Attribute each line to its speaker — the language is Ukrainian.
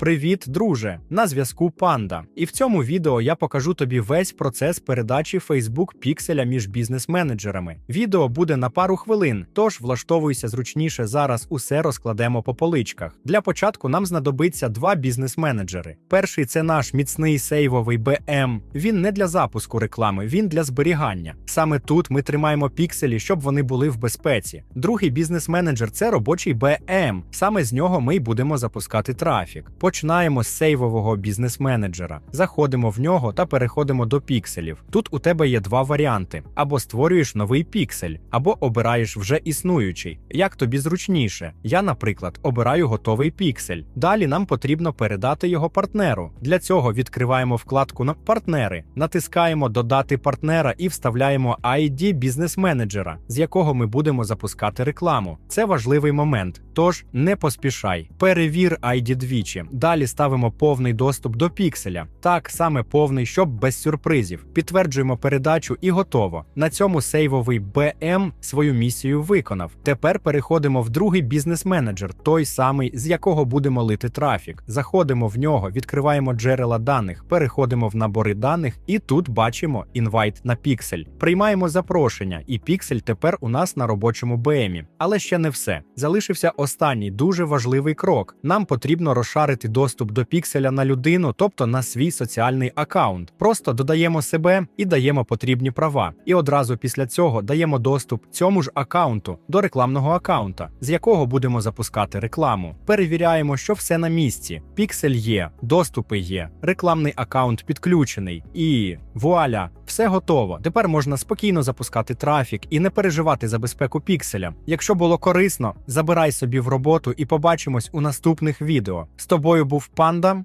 Speaker 1: Привіт, друже! На зв'язку Панда. І в цьому відео я покажу тобі весь процес передачі Facebook пікселя між бізнес-менеджерами. Відео буде на пару хвилин, тож влаштовуйся зручніше. Зараз усе розкладемо по поличках. Для початку нам знадобиться два бізнес-менеджери. Перший це наш міцний сейвовий BM. Він не для запуску реклами, він для зберігання. Саме тут ми тримаємо пікселі, щоб вони були в безпеці. Другий бізнес-менеджер це робочий BM. Саме з нього ми й будемо запускати трафік. Починаємо з сейвового бізнес-менеджера. Заходимо в нього та переходимо до пікселів. Тут у тебе є два варіанти: або створюєш новий піксель, або обираєш вже існуючий. Як тобі зручніше? Я, наприклад, обираю готовий піксель. Далі нам потрібно передати його партнеру. Для цього відкриваємо вкладку на партнери, натискаємо Додати партнера і вставляємо ID бізнес-менеджера, з якого ми будемо запускати рекламу. Це важливий момент. Тож не поспішай. Перевір ID двічі. Далі ставимо повний доступ до пікселя. Так саме повний, щоб без сюрпризів. Підтверджуємо передачу і готово. На цьому сейвовий BM свою місію виконав. Тепер переходимо в другий бізнес-менеджер, той самий, з якого будемо лити трафік. Заходимо в нього, відкриваємо джерела даних, переходимо в набори даних, і тут бачимо інвайт на піксель. Приймаємо запрошення, і піксель тепер у нас на робочому BM. Але ще не все. Залишився останній дуже важливий крок. Нам потрібно розшарити доступ до пікселя на людину, тобто на свій соціальний аккаунт. Просто додаємо себе і даємо потрібні права. І одразу після цього даємо доступ цьому ж аккаунту до рекламного аккаунта, з якого будемо запускати рекламу. Перевіряємо, що все на місці. Піксель є, доступи є, рекламний аккаунт підключений. І вуаля, все готово. Тепер можна спокійно запускати трафік і не переживати за безпеку пікселя. Якщо було корисно, забирай собі в роботу і побачимось у наступних відео. З тобою був панда.